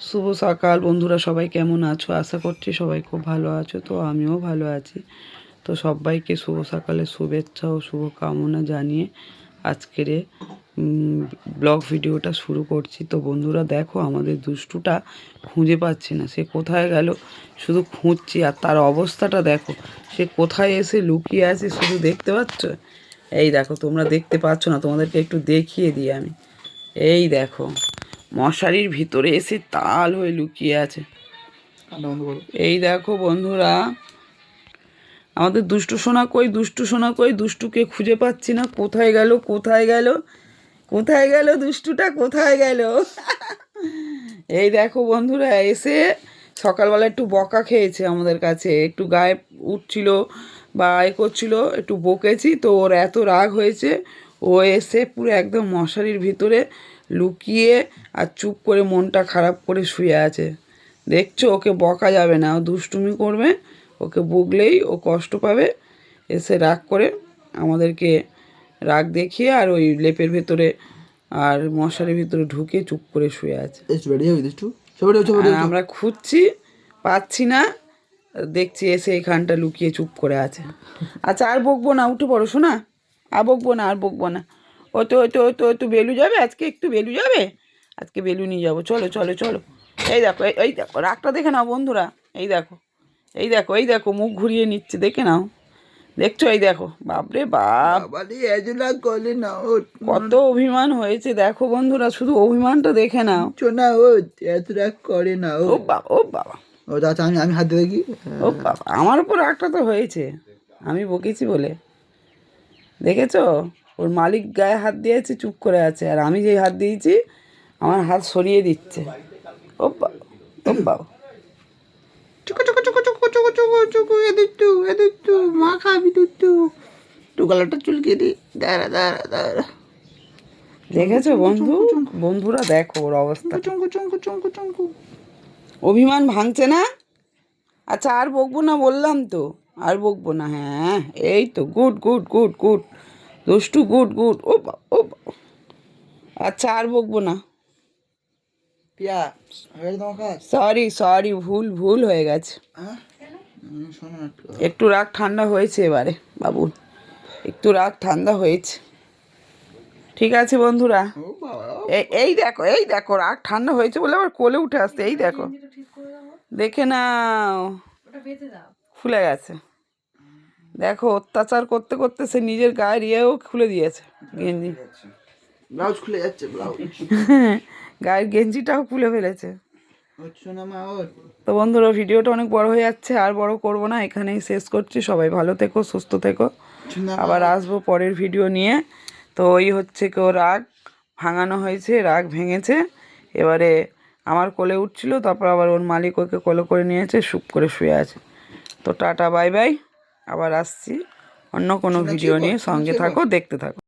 শুভ সকাল, বন্ধুরা সবাই কেমন আছো? আশা করছি সবাই খুব ভালো আছো, তো আমিও ভালো আছি। তো সবাইকে শুভ সকালের শুভেচ্ছা ও শুভ কামনা জানিয়ে আজকের ব্লগ ভিডিওটা শুরু করছি। তো বন্ধুরা দেখো, আমাদের দুষ্টুটা খুঁজে পাচ্ছি না। সে কোথায় গেল? শুধু খুঁজছি। আর তার অবস্থাটা দেখো, সে কোথায় এসে লুকিয়ে আছে শুধু দেখতে পাচ্ছ? এই দেখো, তোমরা দেখতে পাচ্ছ না, তোমাদেরকে একটু দেখিয়ে দিই আমি। এই দেখো। মশারির ভিতরে এসে তাল হয়ে লুকিয়ে আছে। এই দেখো বন্ধুরা আমাদের দুষ্টু সোনা কই দুষ্টু সোনা কই দুষ্টুকে খুঁজে পাচ্ছি না। কোথায় গেল কোথায় গেল কোথায় গেল দুষ্টুটা কোথায় গেল? এই দেখো বন্ধুরা এসে সকালবেলা একটু বকা খেয়েছে আমাদের কাছে। একটু গায়ে উঠছিল বা এ করছিল একটু বকেছি তো ওর এত রাগ হয়েছে। ও এসে পুরো একদম মশারির ভিতরে লুকিয়ে আর চুপ করে মনটা খারাপ করে শুয়ে আছে। দেখছ ওকে বকা যাবে না। ও দুষ্টুমি করবে ওকে বকলেই ও কষ্ট পাবে। এসে রাগ করে আমাদেরকে রাগ দেখিয়ে আর ওই লেপের ভেতরে আর মশারির ভিতরে ঢুকে চুপ করে শুয়ে আছে। আমরা খুঁজছি পাচ্ছি না। দেখছি এসে এখানটা লুকিয়ে চুপ করে আছে। আচ্ছা আর বকবো না উঠে পড়ো শোনা? আর বকবো না আর বকবো না। ও তো ও তো ও তো ও তো বেলু যাবে? আজকে একটু বেলু যাবে? আজকে বেলু নিয়ে যাব। চলো চলো চলো। এই দেখো এই- দেখো রাগটা দেখে নাও বন্ধুরা। এই দেখো এই দেখো এই দেখো মুখ ঘুরিয়ে নিচ্ছে দেখে নাও। দেখছ? এই দেখো বাপরে বাপ। না ও কত অভিমান হয়েছে দেখো বন্ধুরা শুধু অভিমানটা দেখে নাও। চোনা ও এত রাগ করে না ও। বাবা ও বাবা ও আচ্ছা আমি আমি হাত দিয়ে দেখি। ও বাবা আমার উপর রাগটা তো হয়েছে। আমি বকেছি বলে। দেখেছ? ওর মালিক গায়ে হাত দিয়েছে চুপ করে আছে। আর আমি যেই হাত দিয়েছি আমার হাত সরিয়ে দিচ্ছে। ও বাবা চুকু মা খাবি তুই টু কালারটা চুলকে দি। দাঁড়া দাঁড়া দাঁড়া। দেখেছ বন্ধু? বন্ধুরা দেখো ওর অবস্থা। অভিমান ভাঙছে না? আচ্ছা আর বকবো না বললাম তো। আর বকবো না হ্যাঁ এই তো গুড গুড গুড গুড দুষ্টু গুড গুড ও ও আচ্ছা আর বকবো না। পিয়া সরি সরি ভুল ভুল হয়ে গেছে। হ্যাঁ? একটু। রাগ ঠান্ডা হয়েছে এবারে বাবু একটু রাগ ঠান্ডা হয়েছে। ঠিক আছে বন্ধুরা এই এই দেখো এই দেখো রাগ ঠান্ডা হয়েছে বলে আবার কোলে উঠে আসছে এই দেখো। দেখে নাও। খুলে গেছে। দেখো অত্যাচার করতে করতে সে নিজের গায়ের ইয়েও খুলে দিয়েছে গেঞ্জি। ব্লাউজ খুলে যাচ্ছে ব্লাউজ। গায়ের গেঞ্জিটাও খুলে ফেলেছে। তো বন্ধুরা ভিডিওটা অনেক বড় হয়ে যাচ্ছে আর বড় করব না এখানেই শেষ করছি। সবাই ভালো থেকো সুস্থ থেকো। আবার আসব পরের ভিডিও নিয়ে। তো ওই হচ্ছে কেউ রাগ ভাঙানো হয়েছে রাগ ভেঙেছে। এবারে আমার কোলে উঠছিল তারপর আবার ওর মালিক ওকে কোলে করে নিয়েছে সুপ করে শুয়ে আছে। তো টাটা বাই বাই। আবার আসছি অন্য কোনো ভিডিও নিয়ে। সঙ্গে থাকো দেখতে থাকো।